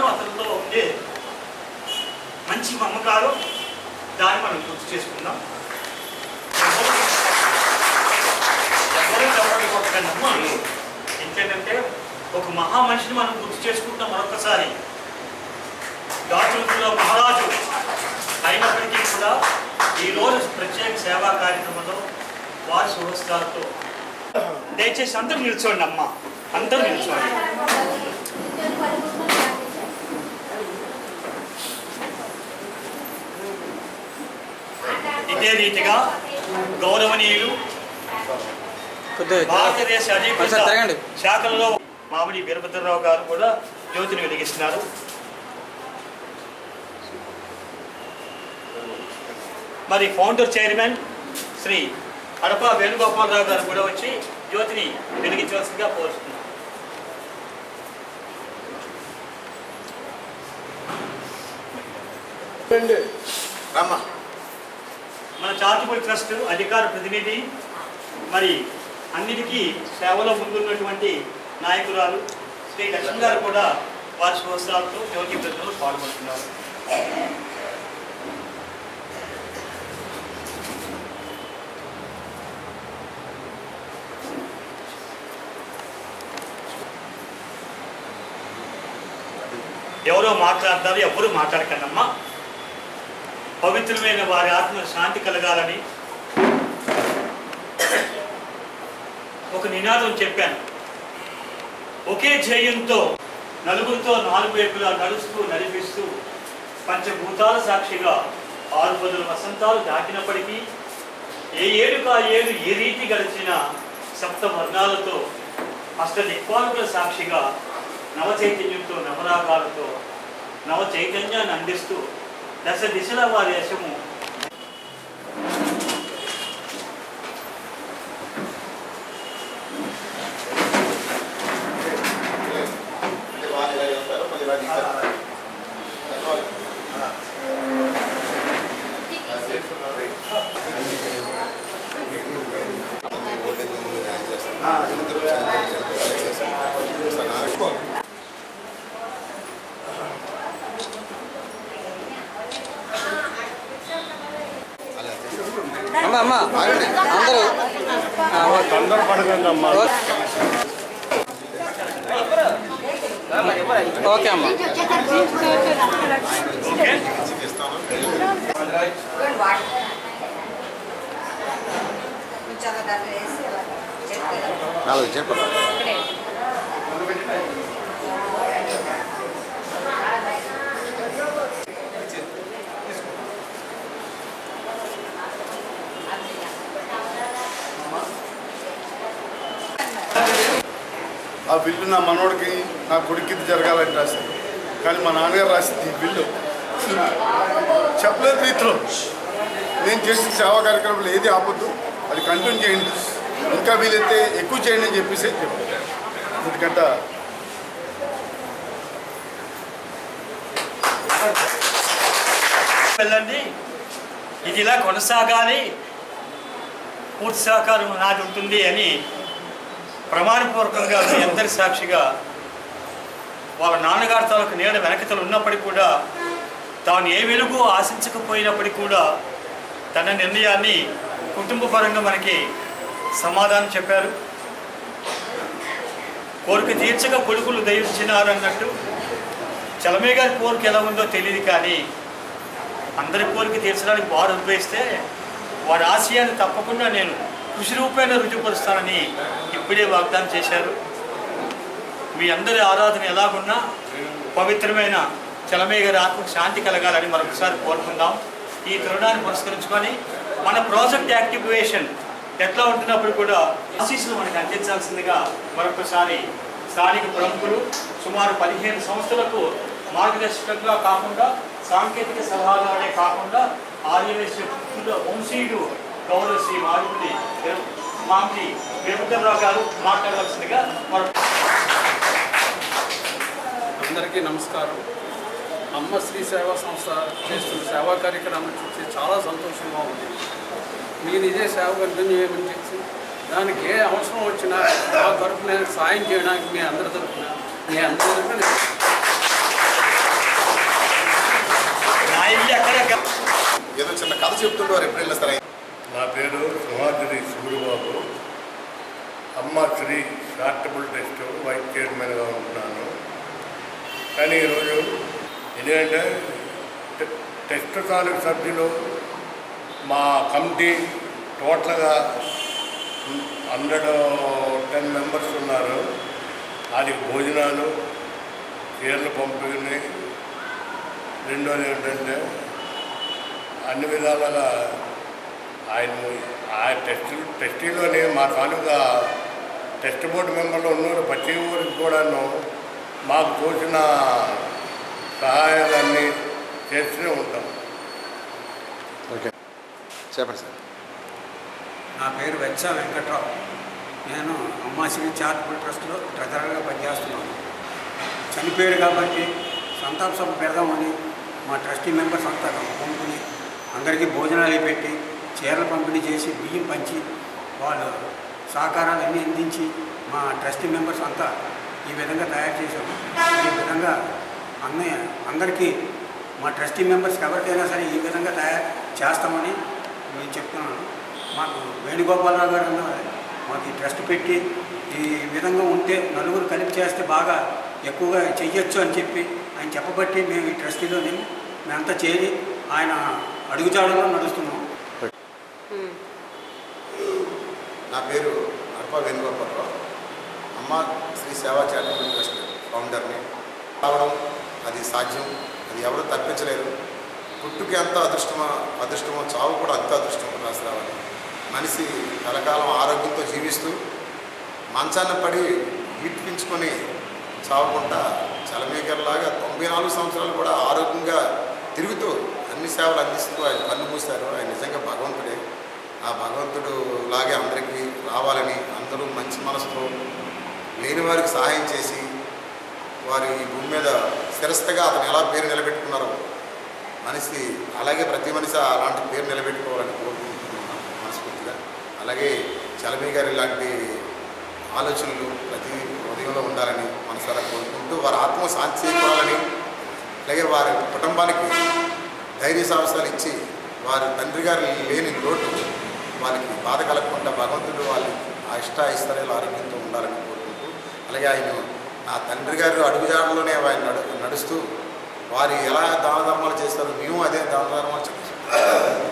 కారణం అతనిలో ఉండే మంచి మమ్మకాలు దాన్ని మనం గుర్తు చేసుకుందాం. ఎవరు చెప్పకపోతున్నామ్మా ఏంటంటే ఒక మహా మనిషిని మనం గుర్తు చేసుకుంటాం మరొకసారి దాచులో మహారాజు అయినప్పటికీ కూడా ఈరోజు ప్రత్యేక సేవా కార్యక్రమంలో వారి శుభస్థాలతో దయచేసి అందరూ నిల్చోండి అమ్మ. అందరూ నిల్చోండి. ఇదే రీతిగా గౌరవనీయులు కొద్దిగా భారతదేశ. అధికృత శాఖల్లో మామిడి వీరభద్రరావు గారు కూడా జ్యోతిని వెలిగిస్తున్నారు. మరి ఫౌండర్ చైర్మన్ శ్రీ అడప వేణుగోపాలరావు గారు కూడా వచ్చి జ్యోతిని వెలిగించవలసిందిగా కోరుతున్నారు రమ్మ. మన చారిటబుల్ ట్రస్ట్ అధికార ప్రతినిధి మరి అన్నిటికీ సేవలో ముందున్నటువంటి నాయకురాలు శ్రీ లక్ష్మి గారు కూడా వారి శుభోత్సవాలతో జ్యోతి ప్రజలు పాల్గొంటున్నారు. ఎవరో మాట్లాడతారు ఎవరు మాట్లాడకండమ్మా. పవిత్రమైన వారి ఆత్మ శాంతి కలగాలని ఒక నినాదం చెప్పాను. ఒకే జయంతో నలుగురితో నాలుగు వైపులా నడుస్తూ నడిపిస్తూ పంచభూతాల సాక్షిగా ఆరు పదుల వసంతాలు దాటినప్పటికీ ఏ ఏడుగా ఏడు ఏ రీతి గడిచిన సప్త వర్ణాలతో అష్టదిక్పాలకుల సాక్షిగా నవ చైతన్యంతో నవరాగాలతో నవ చైతన్యాన్ని అందిస్తూ Dasar di sela mahu ada semu. అమ్మ అమ్మ అందరూ ఆ, ఓకే. ఓకే. ఓకే అమ్మ ఓకే నాలుగు చెప్పండి ఆ బిల్లు నా మనోడికి నా కొడుక్కి ఇది జరగాలని రాశారు కానీ మా నాన్నగారు రాసింది ఈ బిల్లు. చెప్పలేదు రీతిలో నేను చేసిన సేవా కార్యక్రమాలు ఏది ఆపొద్దు అది కంటిన్యూ చేయండి. ఇంకా వీలైతే ఎక్కువ చేయండి అని చెప్పేసి చెప్పారు. ఎందుకంటే వెళ్ళండి. ఇది ఇలా కొనసాగాలి. పూర్తి సహకారం నాది ఉంటుంది అని ప్రమాణపూర్వకంగా మీ అందరి సాక్షిగా వాళ్ళ నాన్నగారి తాలూకు నీడ వెనకతలు ఉన్నప్పటికీ కూడా తాను ఏ వెలుగు ఆశించకపోయినప్పటికీ కూడా తన నిర్ణయాన్ని కుటుంబ పరంగా మనకి సమాధానం చెప్పారు. కోరిక తీర్చక కొడుకులు దయించినారు అన్నట్టు చలమే గారి కోరిక ఎలా ఉందో తెలియదు కానీ అందరి కోరిక తీర్చడానికి వారు ఉద్భవిస్తే వారి ఆశయాన్ని తప్పకుండా నేను కృషి రూపేణ రుజువుపరుస్తానని ఇప్పుడే వాగ్దానం చేశారు. మీ అందరి ఆరాధన ఎలాగున్నా పవిత్రమైన చలమే గారి ఆత్మకు శాంతి కలగాలని మరొకసారి కోరుకుందాం. ఈ తరుణాన్ని పురస్కరించుకొని మన ప్రాజెక్ట్ యాక్టివేషన్ ఎట్లా ఉంటున్నప్పుడు కూడా ఆశీస్సులు మనకు అందించాల్సిందిగా మరొకసారి స్థానిక ప్రముఖులు సుమారు పదిహేను సంస్థలకు మార్గదర్శకంగా కాకుండా సాంకేతిక సలహాదారులే కాకుండా ఆర్యవేశ్య వంశీయుడు గౌరవ శ్రీ మాధుడి మామిడి విభుత్వరావు గారు మాట్లాడవలసిందిగా అందరికీ నమస్కారం. అమ్మ శ్రీ సేవా సంస్థ చేస్తున్న సేవా కార్యక్రమాన్ని చూసి చాలా సంతోషంగా ఉంది. మీరు ఇదే సేవ కంటిన్యూ చేయమని చెప్పి దానికి ఏ అవసరం వచ్చినా నా తరఫున సాయం చేయడానికి మీ అందరి తరఫున మీ అందరి తరఫున ఏదో చిన్న కథ చెప్తుండేవారు ఎప్పుడు సరే. నా పేరు సింహాద్రి సూరిబాబు అమ్మ శ్రీ చారిటబుల్ ట్రస్ట్ వైస్ చైర్మన్గా ఉంటున్నాను. కానీ ఈరోజు ఎందుకంటే టెస్ట్ తాలూకు సభ్యులు మా కమిటీ టోటల్గా హండ్రెడ్ టెన్ మెంబర్స్ ఉన్నారు. అది భోజనాలు చీరలు పంపిణీ రెండోది ఏంటంటే అన్ని విధాలుగా ఆయన ఆ టెస్ట్ టెస్టీలోనే మా తాలూకా టెస్ట్ బోర్డు మెంబర్లు ఉన్నారు. ప్రతి ఊరికి కూడాను మాకు తోచిన సహాయాలన్నీ చేస్తూనే ఉంటాం. ఓకే. చెప్పండి సార్. నా పేరు వెచ్చ వెంకట్రావు. నేను అమ్మాశ్రీ చారిటబుల్ ట్రస్ట్లో ట్రెజరర్గా పనిచేస్తున్నాను. చనిపోయారు కాబట్టి సంతాప సభ పెడదామని మా ట్రస్టీ మెంబర్స్ అంతా పంపుని అందరికీ భోజనాలు పెట్టి చీరలు పంపిణీ చేసి బియ్యం పంచి వాళ్ళు సహకారాలు అన్నీ అందించి మా ట్రస్టీ మెంబర్స్ అంతా ఈ విధంగా తయారు చేశాము. ఈ విధంగా అన్నయ్య అందరికీ మా ట్రస్టీ మెంబర్స్ ఎవరికైనా సరే ఈ విధంగా తయారు చేస్తామని నేను చెప్తున్నాను. మాకు వేణుగోపాలరావు గారు మాకు ఈ ట్రస్ట్ పెట్టి ఈ విధంగా ఉంటే నలుగురు కలిపి చేస్తే బాగా ఎక్కువగా చెయ్యొచ్చు అని చెప్పి ఆయన చెప్పబట్టి మేము ఈ ట్రస్టీలోని మేమంతా చేరి ఆయన అడుగుజాడలో నడుస్తున్నాం. నా పేరు అర్ప వేణుగోపాలరావు. అమ్మ శ్రీ సేవా చారిటబుల్ ట్రస్ట్ ఫౌండర్ని. కావడం అది సాధ్యం. అది ఎవరు తప్పించలేరు. పుట్టుకి ఎంత అదృష్టమో అదృష్టమో చావు కూడా అంత అదృష్టమో రాసి రావాలి. మనిషి కలకాలం ఆరోగ్యంతో జీవిస్తూ మంచాన్ని పడి ఈడ్పించుకొని చావకుండా చలమేకర్లాగా తొంభై నాలుగు సంవత్సరాలు కూడా ఆరోగ్యంగా తిరుగుతూ అన్ని సేవలు అందిస్తూ ఆయన కన్ను మూశారు. ఆయన నిజంగా భగవంతుడే. ఆ భగవంతుడు లాగే అందరికీ రావాలని అందరూ మంచి మనసుతో లేని వారికి సహాయం చేసి వారి ఈ భూమి మీద స్థిరస్థగా అతను ఎలా పేరు నిలబెట్టుకున్నారో మనిషి అలాగే ప్రతి మనిషి అలాంటి పేరు నిలబెట్టుకోవాలని కోరుకుంటున్నాను మనస్ఫూర్తిగా. అలాగే చలమీ గారి ఇలాంటి ఆలోచనలు ప్రతి హృదయంలో ఉండాలని మనసారా కోరుకుంటూ వారి ఆత్మ శాంతి చేకూరాలని అలాగే వారి కుటుంబానికి ధైర్య సాహసాలు ఇచ్చి వారి తండ్రి గారు లేని లోటు వాళ్ళకి బాధ కలగకుండా భగవంతుడు వాళ్ళు ఆ ఇష్ట ఇస్తరేలు ఆరోగ్యంతో ఉండాలని కోరుకుంటూ అలాగే ఆయన నా తండ్రి గారు అడుగుజాడలోనే ఆయన నడు నడుస్తూ వారు ఎలా దానధర్మాలు చేస్తారో మేము అదే దానధర్మాలు చేస్తాం